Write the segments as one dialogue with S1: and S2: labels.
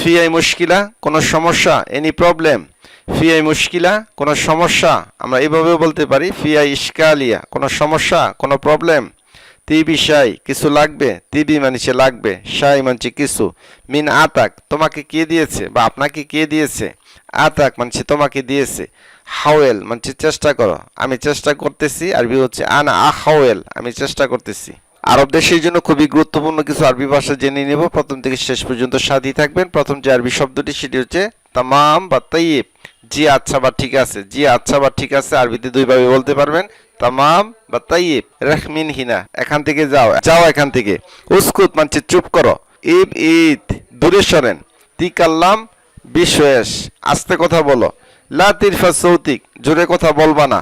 S1: ফিয়াই মুশকিলা, কোনো সমস্যা এনি প্রবলেম ফিয়াই মুশকিলা, কোনো সমস্যা? আমরা এইভাবেও বলতে পারি, ফিয়াই ইস্কালিয়া কোনো সমস্যা, কোনো প্রবলেম তিবি সাই, কিছু লাগবে? তিবি মানছে লাগবে, সাই মানছে কিছু। মিন আতাক, তোমাকে কে দিয়েছে? বা আপনাকে কে দিয়েছে? আতাক মানছে তোমাকে দিয়েছে। হাওয়েল মানছে চেষ্টা করো। আমি চেষ্টা করতেছি আর বি হচ্ছে আনা আ হাওয়েল আমি চেষ্টা করতেছি। আরব দেশের জন্য খুবই গুরুত্বপূর্ণ কিছু আরবি ভাষা জেনে নেব। প্রথম থেকে শেষ পর্যন্ত সাথী থাকবেন। প্রথম যে আরবি শব্দটি, সেটি হচ্ছে তামাম বা তাইয়েব জি আচ্ছা বা ঠিক আছে, জি আচ্ছা বা ঠিক আছে আরবিতে দুইভাবে বলতে পারবেন। তামাম বা তাইয়েব রেখমিন হিনা, এখান থেকে যাও যাও এখান থেকে। উস্কুত মানছে, চুপ করো। ইব ঈদ, দূরে সরেন। তিকাল্লাম বিশেষ আস্তে কথা বলো। লা তিরফা সৌতিক, জোরে কথা বলবা না।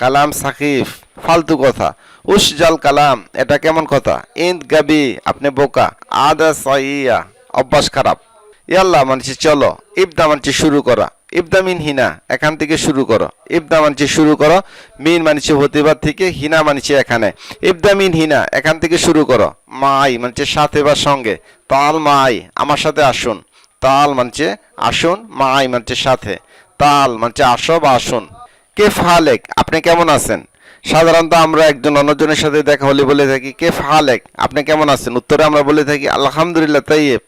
S1: কালাম সাকিফ, ফালতু কথা। উস জাল কালাম, এটা কেমন কথা? ইন্দ গাবি, আপনি বোকা। আদা সাইয়া, অভ্যাস খারাপ। ইয়াল্লাহ মানছি, চলো, ইবদা মানছি, শুরু করা। ইবদা মিন হিনা, এখান থেকে শুরু করো। ইবদা মানছি, শুরু করো। মিন মানছি, হতিবার থেকে, হিনা মানছি, এখানে। ইবদা মিন হিনা, এখান থেকে শুরু করো। মাই মানছে, সাথে বা সঙ্গে। তাল মাই, আমার সাথে আসুন। তাল মানছে, আসুন, মাই মানছে, সাথে। তাল মানছে, আসো বা আসুন। কে ফালেক, আপনি কেমন আছেন? সাধারণত আমরা একজন অন্যজনের সাথে দেখা হলে বলে থাকি, কেফ হালেক? আপনি কেমন আছেন? উত্তরে আমরা বলে থাকি, আলহামদুলিল্লাহ তাইয়েব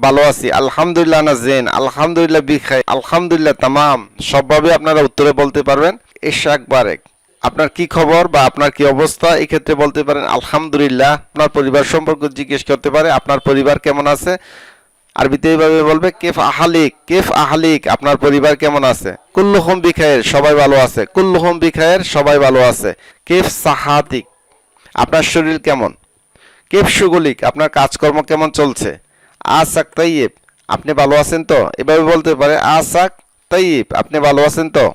S1: ভালো আছি। আলহামদুলিল্লাহ না জেন। আলহামদুলিল্লাহ বিখাই আলহামদুলিল্লাহ, তামাম। সবভাবে আপনারা উত্তরে বলতে পারবেন ইশাক বারেক আপনার কি খবর বা আপনার কি অবস্থা? এই ক্ষেত্রে বলতে পারেন, আলহামদুলিল্লাহ। আপনার পরিবার সম্পর্কে জিজ্ঞেস করতে পারে, আপনার পরিবার কেমন আছে? আরবিতে এইভাবে বলবে, কেফ আহালিক কেফ আহালিক, আপনার পরিবার কেমন আছে? কুল্লুহম বিখায়ের, সবাই ভালো আছে। কুল্লুহম বিখায়ের, সবাই ভালো আছে। কেফ সাহাতিক আপনার শরীর কেমন? কেফ সুগলিক, আপনার কাজকর্ম কেমন চলছে? আসাক তাইয়েব, আপনি ভালো আছেন তো? এভাবে বলতে পারে, আসাক তাইয়েব, আপনি ভালো আছেন তো?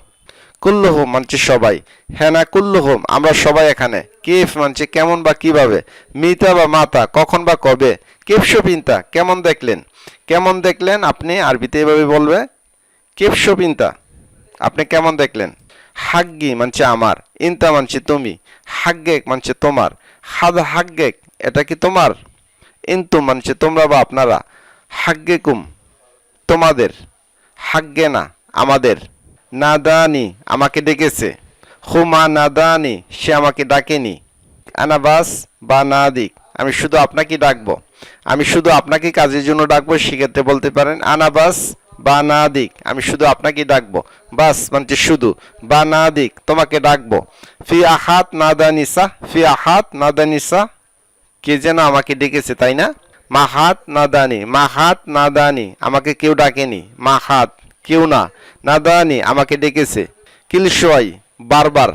S1: কুল্লুহুম, মানছি সবাই। হ্যাঁ না, কুল্লুহুম, আমরা সবাই এখানে। কেফ মানছে কেমন বা কীভাবে? মিতা বা মাতা, কখন বা কবে? কেফ শপিনতা, কেমন দেখলেন? কেমন দেখলেন? আপনি আরবিতে এভাবে বলবে, কেফ শপিনতা, আপনি কেমন দেখলেন? হাগ্গি মানছে আমার, ইনতা মানছে তুমি, হাগ্গেক মানছে তোমার, হাদ হাগ্গেক, এটা কি তোমার? ইন্তু মানছে তোমরা বা আপনারা, হাগ্গেকুম, তোমাদের, হাগ্গে না, আমাদের নাদানি আমাকে ডেকেছে। হুমা নাদানি সে আমাকে ডাকেনি। আনাবাস বা নাদিক, আমি শুধু আপনাকে ডাকবো। আমি শুধু আপনাকে কাজের জন্য ডাকবো, সেক্ষেত্রে বলতে পারেন আনাবাস বা নাদিক, আমি শুধু আপনাকে ডাকবো। বাস মানে শুধু, বা নাদিক, তোমাকে ডাকবো। ফি আহাত নাদানিসা, ফি আহাত নাদানিসা, কে যেন আমাকে ডেকেছে, তাই না? মাহাত নাদানি মাহাত নাদানি, আমাকে কেউ ডাকেনি। মাহাত, কেউ না। নাদানি আমাকে ডেকেছে। কিলসোয়াই বারবার।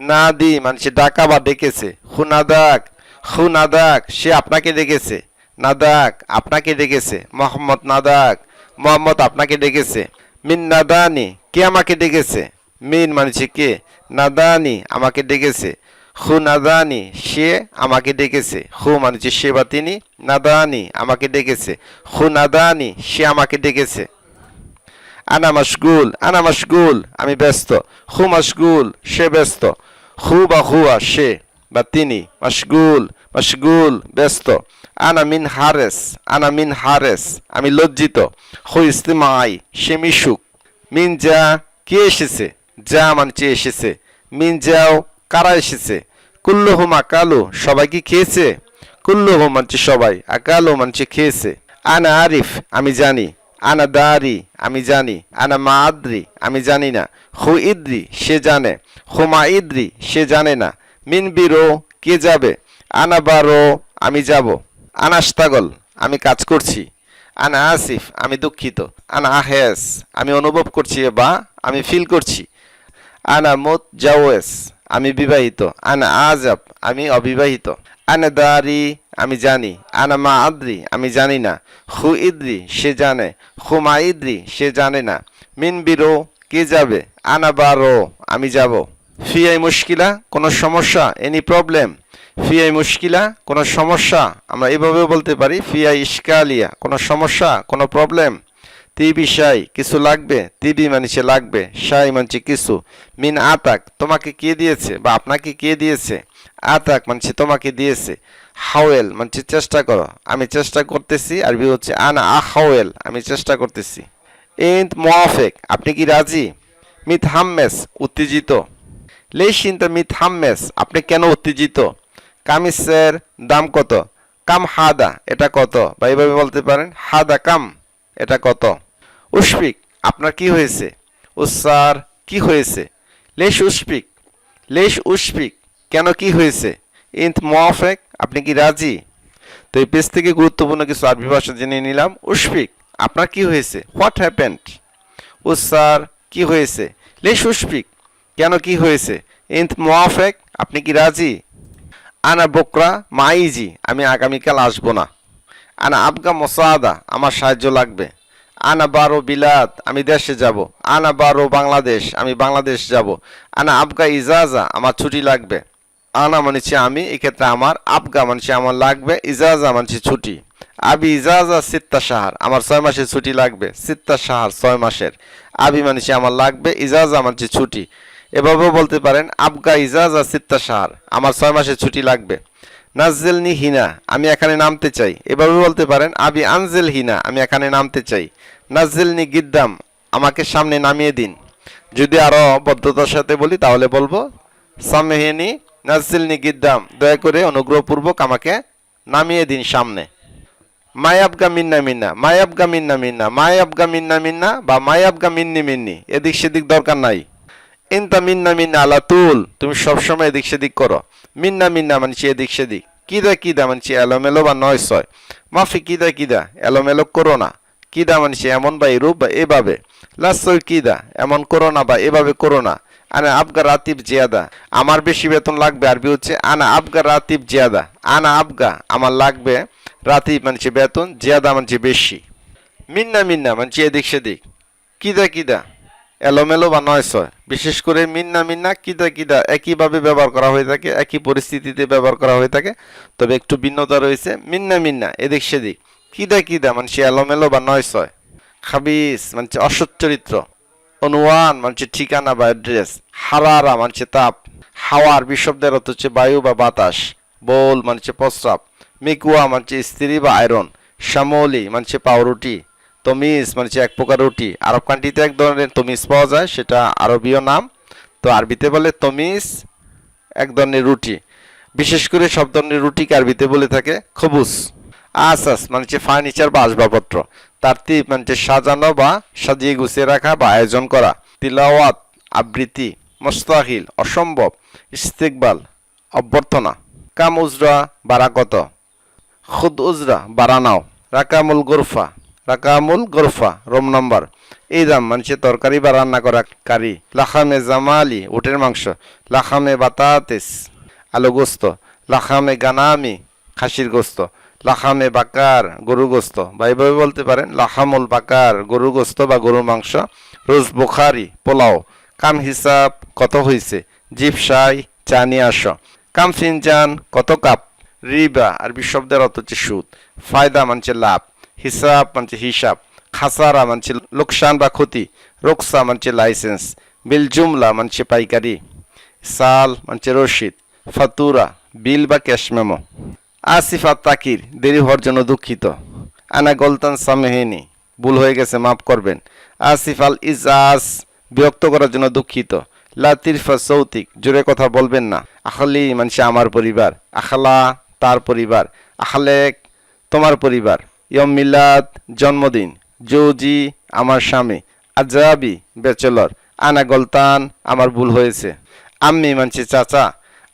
S1: নাদি মানে সে ডাকা বা ডেকেছে। হুনাদাক হুনাদাক সে আপনাকে ডেকেছে। নাদাক, আপনাকে ডেকেছে। মোহাম্মদ নাদাক, মোহাম্মদ আপনাকে ডেকেছে। মিন নাদানি, কে আমাকে ডেকেছে? মিন মানছে কে? নাদানি আমাকে ডেকেছে। হু নাদানি সে আমাকে ডেকেছে। হু মানছে সে বা তিনি, নাদানি আমাকে ডেকেছে। হু নাদানি সে আমাকে ডেকেছে। আনা মশগুল আনা মশগুল, আমি ব্যস্ত। হু মশগুল, সে ব্যস্ত। হু বা হুয়া, সে বা তিনি। মশগুল মশগুল, ব্যস্ত। আনা মিন হারেস, আনা মিন হারেস, আমি লজ্জিত। হু ইস্তিমাই, সে মিশুক। মিন যা, কে এসেছে? যা মানছে এসেছে। মিন যাও, কারা এসেছে? কুল্লুহুম আকালু সবাই কি খেয়েছে? কুল্লুহুম মানছে সবাই আকালু মানছে খেয়েছে। আনা আরিফ, আমি জানি। আনা দারি, আমি জানি। আনা মা আদ্রি আমি জানি না। হু ইদ্রি, সে জানে। হুমা ইদ্রি, সে জানে না। মিন বিরো, কে যাবে? আনা বারো, আমি যাব। আনাস্তাগল আমি কাজ করছি। আনা আসিফ, আমি দুঃখিত। আনা আহেস, আমি অনুভব করছি বা, আমি ফিল করছি। আনা মুত জাওয়েস আমি বিবাহিত। আনা আজাব আমি অবিবাহিত। আনা দারি আমি জানি। আনা মা আদ্রি, আমি জানি না। হু ইদ্রি, সে জানে। হু মা ইদ্রি, সে জানে না। মিন বিরো কে যাবে? আনা বারো আমি যাব। ফিয়াই মুশকিলা, কোনো সমস্যা? Any problem? ফিয়াই মুশকিলা, কোনো সমস্যা? আমরা এভাবেও বলতে পারি ফিয়াই ইস্কালিয়া কোনো সমস্যা? কোনো প্রবলেম? তিবি সাই কিছু লাগবে? তিবি মানছে লাগবে। সাই মানছে কিছু। মিন আতাক, তোমাকে কে দিয়েছে? বা আপনাকে কে দিয়েছে? আতাক মানছে তোমাকে দিয়েছে। হাওয়েল মানে চেষ্টা করো। আমি চেষ্টা করতেছি, আরবি হচ্ছে আনা আহাওয়েল, আমি চেষ্টা করতেছি। ইন্ত মোয়াফেক আপনি কি রাজি? মিথ হাম্মেস, উত্তেজিত। লেশিন্তা মিথ হাম্মেস, আপনি কেন উত্তেজিত? কামিসের দাম কত? কাম হাদা, এটা কত? বা এইভাবে বলতে পারেন, হাদা কাম, এটা কত? উশফিক, আপনার কি হয়েছে? উসার, কি হয়েছে? লেশ উশফিক লেশ উশফিক, কেন কি হয়েছে? ইন্ত মোয়াফেক আপনি কি রাজি? তো এই পেজ থেকে গুরুত্বপূর্ণ কিছু আরবি ভাষা জেনে নিলাম। উশফিক, আপনার কি হয়েছে? হোয়াট হ্যাপেন্ড ও স্যার, কি হয়েছে? লেশ উশফিক, কেন কি হয়েছে? ইন্ত মোয়াফেক, আপনি কি রাজি? আনা বকরা, মাইজি, আমি আগামীকাল আসব না। আনা আবগা মোসাদা, আমার সাহায্য লাগবে। আনা বারো বিলাত, আমি দেশে যাব। আনা বারো বাংলাদেশ, আমি বাংলাদেশ যাব। আনা আবগা ইজাজা, আমার ছুটি লাগবে। আনা মানছি আমি, এক্ষেত্রে আমার আবগা মানছি, আমার লাগবে ইজাজা মানছি ছুটি। আবি ইজাজা সিত্তা সাহার আমার ছয় মাসের ছুটি লাগবে, সিত্তা সাহার ছয় মাসের। আবি মানছি, আমার লাগবে ইজাজা মানছি ছুটি। এভাবেও বলতে পারেন, আবগা ইজাজা সিত্তা সাহার আমার ছয় মাসের ছুটি লাগবে। নাজেলনি হিনা, আমি এখানে নামতে চাই। এভাবে বলতে পারেন, আবি আনজেল হিনা, আমি এখানে নামতে চাই। নাজেলনি গিদ্দাম, আমাকে সামনে নামিয়ে দিন। যদি আরও বদ্ধতার সাথে বলি, তাহলে বলব সামেহিনী নাজেলনি গিদ্দাম দয়া করে অনুগ্রহপূর্বক আমাকে নামিয়ে দিন সামনে। মায়াবগা মিন্না মিন্না মায়াবগা মিন্না মিন্না মায়াবগা মিন্না মিন্না বা মায়াবগা মিন্নি মিন্নি, এদিক সেদিক দরকার নাই। ইনতা মিন্না মিন্না আলা তুল, তুমি সবসময় এদিক সেদিক করো। মিন্না মিন্না মানছি এদিক সেদিক। কিদা কিদা মানছি এলোমেলো বা নয় ছয়। মাফি কিদা কিদা, এলোমেলো করো না। কিদা মানছি এমন বা এরূপ বা এভাবে। লাসল কিদা, এমন করো না বা এভাবে করো না। আনা আবগা রাতিব জিয়াদা। আমার বেশি বেতন লাগবে আরবি হচ্ছে আনা আবগা রাতিব জিয়াদা। আনা আবগা, আমার লাগবে রাতিব মানছি বেতন, জিয়াদা মানছি বেশি। মিন্না মিন্না, মানছি এদিক সেদিক। কিদা কিদা? এলোমেলো বা নয় ছয়। বিশেষ করে মিন্না মিন্না, কিদা কিদা, একইভাবে ব্যবহার করা হয়ে থাকে, একই পরিস্থিতিতে ব্যবহার করা হয়ে থাকে। তবে একটু ভিন্নতা রয়েছে। মিন্না মিন্না, এদিক সেদিক। কিদা কিদা, মানছি এলোমেলো বা নয় ছয়। খাবিস, মানছে অসৎ চরিত্র। অনুয়ান মানছে ঠিকানা বা অ্যাড্রেস হারারা, মানছে তাপ, হাওয়ার বিশব্দের অর্থ হচ্ছে বায়ু বা বাতাস, বোল, মানছে প্রস্রাব, মিকুয়া, মানছে স্ত্রী বা আয়রন, শ্যামলি, মানছে পাউরুটি, তমিজ, মানছে এক প্রকার রুটি, আরব কান্ট্রিতে এক ধরনের তমিজ পাওয়া যায়, সেটা আরবীয় নাম, তো আরবিতে বলে তমিজ এক ধরনের রুটি, বিশেষ করে সব ধরনের রুটিকে আরবিতে বলে থাকে? খবুস আসাস মানে ফার্নিচার বা আসবাবপত্র তারতিব মানে সাজানো বা সাজিয়ে গুছিয়ে রাখা বা আয়োজন করা। তিলাওয়াত, আবৃত্তি, মোস্তাহিল, অসম্ভব, ইস্তেকবাল, অভ্যর্থনা। কাম উজরা বারা কত খুদ উজরা, বারানাও। রাকামুল গোরফা। রাকামুল গোরফা, রোম নম্বর। এই দাম মানুষের তরকারি বা রান্না করা কারি। লাখামে জামালি, উটের মাংস। লাখামে বাতাতেস আলু গোস্ত লাখামে গানামি, খাসির গোস্ত। লাখামে বাকার, গরু গোস্ত। বা এইভাবে বলতে পারেন লাখামুল বাকার, গরু গোস্ত বা গরুর মাংস, রোজ বোখারি, পোলাও। কাম হিসাব কত হয়েছে জিপসাই চা নিয়ে আসো। কাম ফিনজান কত কাপ? রিবা, আরবি শব্দের অর্থ হচ্ছে সুদ। ফায়দা মানছে লাভ। হিসাব মানছে হিসাব। খাসারা মানছে লোকসান বা ক্ষতি। রোকসা মানছে লাইসেন্স। বিল জুমলা মানছে পাইকারি। সাল মানছে রশিদ ফাতুরা, বিল বা ক্যাশ মেমো। আসিফা তাকির দেরি হওয়ার জন্য দুঃখিত। আনা গলতান সামেহিনী, ভুল হয়ে গেছে, মাফ করবেন। আসিফ আল ইজাজ, বিরক্ত করার জন্য দুঃখিত। লাতিরফা সৌতিক, জোরে কথা বলবেন না। আখলি মানছে আমার পরিবার, আখলা তার পরিবার, আখলেক তোমার পরিবার। ইয়ম মিলাদ, জন্মদিন, জৌজি আমার স্বামী আজাবি ব্যাচেলর। আনা গলতান, আমার ভুল হয়েছে। আম্মি মানছে চাচা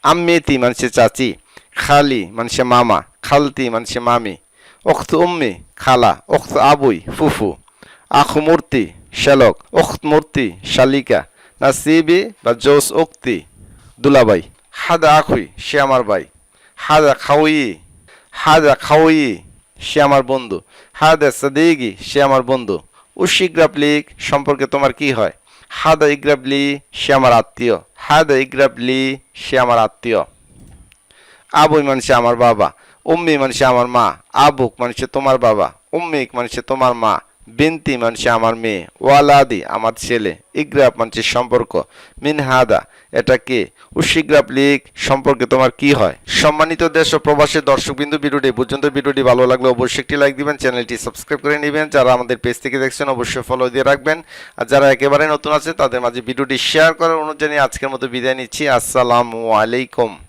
S1: আম্মেতি মানছে চাচি। খালি মানছে মামা খালতি মানছে মামি অক্ত উম্মি খালা অক্ত আবুই ফুফু আখ মূর্তি শ্যালক অক্ত মূর্তি শালিকা না নাসিবি বা জোস উক্তি দুলাবাই হাদা আখুই সে আমার ভাই হাদা খাউই হাদা খাউই সে আমার বন্ধু হাদা সাদেগি সে আমার বন্ধু উশিগ্রাবলিক সম্পর্কে তোমার কি হয়? হাদা ইগ্রাবলি সে আমার আত্মীয় হাদা ইগ্রাবলি সে আমার আত্মীয় আবুই মানুষে আমার বাবা, উম্মি মানুষে আমার মা, আবুক মানুষে তোমার বাবা, উম্মিক মানুষে তোমার মা, বিনতি মানছে আমার মেয়ে, ওয়ালাদি আমার ছেলে ইগ্রাপ মানছে সম্পর্ক, মিনহাদা, এটা কে? উশিগ্রাপ লিগ সম্পর্কে তোমার কি হয়? সম্মানিত দেশ ও প্রবাসী দর্শকবিন্দু, ভিডিওটি পর্যন্ত, ভিডিওটি ভালো লাগলে অবশ্যই একটি লাইক দিবেন, চ্যানেলটি সাবস্ক্রাইব করে নেবেন, যারা আমাদের পেজ থেকে দেখছেন অবশ্যই ফলো দিয়ে রাখবেন, আর যারা একেবারে নতুন আছে, তাদের মাঝে ভিডিওটি শেয়ার করার অনুযায়ী আজকের মতো বিদায় নিচ্ছি, আসসালামু আলাইকুম।